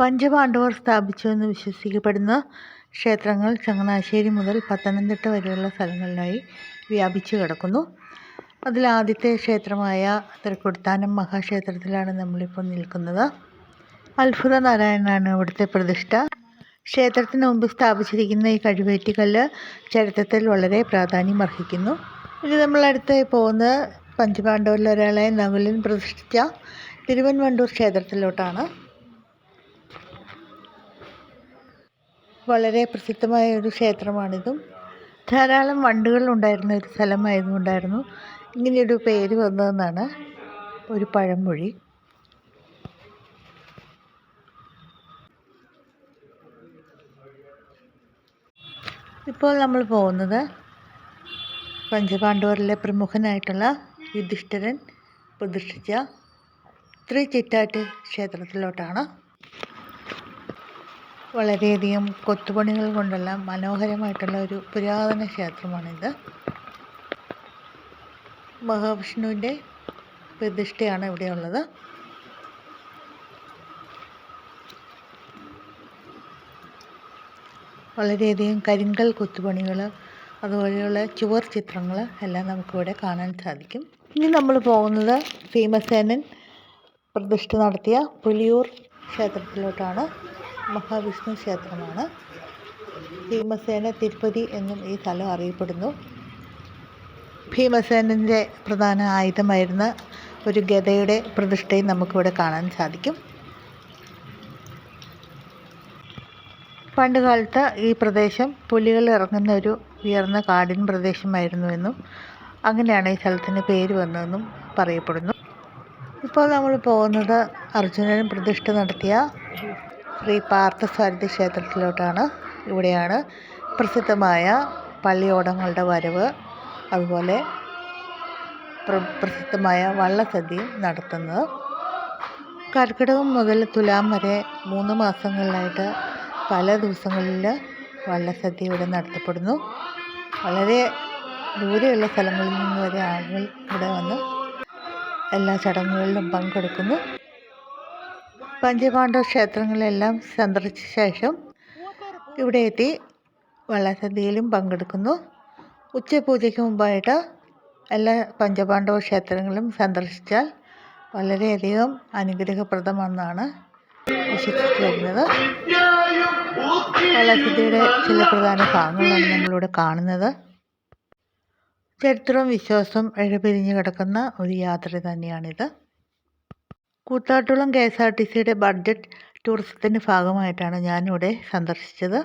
പഞ്ചപാണ്ഡവർ സ്ഥാപിച്ചു എന്ന് വിശ്വസിക്കപ്പെടുന്ന ക്ഷേത്രങ്ങൾ ചങ്ങനാശ്ശേരി മുതൽ പത്തനംതിട്ട വരെയുള്ള സ്ഥലങ്ങളിലായി വ്യാപിച്ചു കിടക്കുന്നു. അതിലാദ്യത്തെ ക്ഷേത്രമായ തൃക്കൊടുത്താനം മഹാക്ഷേത്രത്തിലാണ് നമ്മളിപ്പോൾ നിൽക്കുന്നത്. അത്ഭുത നാരായണനാണ് ഇവിടുത്തെ പ്രതിഷ്ഠ. ക്ഷേത്രത്തിന് മുമ്പ് സ്ഥാപിച്ചിരിക്കുന്ന ഈ കഴിവേറ്റിക്കല്ല് ചരിത്രത്തിൽ വളരെ പ്രാധാന്യം അർഹിക്കുന്നു. ഇനി നമ്മളടുത്ത് പോകുന്ന പഞ്ചപാണ്ഡവരിലൊരാളായ നവലിൻ പ്രതിഷ്ഠിച്ച തിരുവൻവണ്ടൂർ ക്ഷേത്രത്തിലോട്ടാണ്. വളരെ പ്രസിദ്ധമായ ഒരു ക്ഷേത്രമാണിതും. ധാരാളം വണ്ടുകൾ ഉണ്ടായിരുന്ന ഒരു സ്ഥലമായതുകൊണ്ടായിരുന്നു ഇങ്ങനെയൊരു പേര് വന്നതെന്നാണ് ഒരു പഴമൊഴി. ഇപ്പോൾ നമ്മൾ പോകുന്നത് പഞ്ചപാണ്ഡവരിലെ പ്രമുഖനായിട്ടുള്ള യുധിഷ്ഠിരൻ പ്രതിഷ്ഠിച്ച ത്രിചിറ്റാറ്റ് ക്ഷേത്രത്തിലോട്ടാണ്. വളരെയധികം കൊത്തുപണികൾ കൊണ്ടുള്ള മനോഹരമായിട്ടുള്ള ഒരു പുരാതന ക്ഷേത്രമാണിത്. മഹാവിഷ്ണുവിന്റെ പ്രതിഷ്ഠയാണ് ഇവിടെയുള്ളത്. വളരെയധികം കരിങ്കൽ കൊത്തുപണികൾ അതുപോലെയുള്ള ചുവർ ചിത്രങ്ങൾ എല്ലാം നമുക്കിവിടെ കാണാൻ സാധിക്കും. ഇനി നമ്മൾ പോകുന്നത് ഭീമസേനൻ പ്രതിഷ്ഠ നടത്തിയ പുലിയൂർ ക്ഷേത്രത്തിലോട്ടാണ്. മഹാവിഷ്ണു ക്ഷേത്രമാണ്. ഭീമസേന തിരുപ്പതി എന്നും ഈ സ്ഥലം അറിയപ്പെടുന്നു. ഭീമസേനന്റെ പ്രധാന ആയുധമായിരുന്ന ഒരു ഗതയുടെ പ്രതിഷ്ഠയും നമുക്കിവിടെ കാണാൻ സാധിക്കും. പണ്ടുകാലത്ത് ഈ പ്രദേശം പുലികൾ ഇറങ്ങുന്ന ഒരു ഉയർന്ന കാടിൻ പ്രദേശമായിരുന്നുവെന്നും അങ്ങനെയാണ് ഈ സ്ഥലത്തിന് പേര് വന്നതെന്നും പറയപ്പെടുന്നു. ഇപ്പോൾ നമ്മൾ പോകുന്നത് അർജുനൻ പ്രതിഷ്ഠ നടത്തിയ ശ്രീ പാർത്ഥസാരഥി ക്ഷേത്രത്തിലോട്ടാണ്. ഇവിടെയാണ് പ്രസിദ്ധമായ പള്ളിയോടങ്ങളുടെ വരവ്. അതുപോലെ പ്രസിദ്ധമായ വള്ളസദ്യയും നടത്തുന്നത്. കർക്കിടകം മുതൽ തുലാം വരെ മൂന്ന് മാസങ്ങളിലായിട്ട് പല ദിവസങ്ങളിൽ വള്ളസദ്യ ഇവിടെ നടത്തപ്പെടുന്നു. വളരെ ദൂരെയുള്ള സ്ഥലങ്ങളിൽ നിന്ന് വരെ ആളുകൾ ഇവിടെ വന്ന് എല്ലാ ചടങ്ങുകളിലും പങ്കെടുക്കുന്നു. പഞ്ചപാണ്ഡവ ക്ഷേത്രങ്ങളെല്ലാം സന്ദർശിച്ച ശേഷം ഇവിടെ എത്തി വള്ളസദ്യയിലും പങ്കെടുക്കുന്നു. ഉച്ചപൂജയ്ക്ക് മുമ്പായിട്ട് എല്ലാ പഞ്ചപാണ്ഡവ ക്ഷേത്രങ്ങളും സന്ദർശിച്ചാൽ വളരെയധികം അനുഗ്രഹപ്രദമെന്നാണ് വിശ്വസിച്ചു വരുന്നത്. വള്ളസദ്യയുടെ ചില പ്രധാന ഭാഗങ്ങളാണ് നമ്മളിവിടെ കാണുന്നത്. ചരിത്രവും വിശ്വാസവും എഴുപിരിഞ്ഞ് കിടക്കുന്ന ഒരു യാത്ര തന്നെയാണിത്. Koothattukulam K S R T സിയുടെ ബഡ്ജറ്റ് ടൂറിസത്തിന്റെ ഭാഗമായിട്ടാണ് ഞാനിവിടെ സന്ദർശിച്ചത്.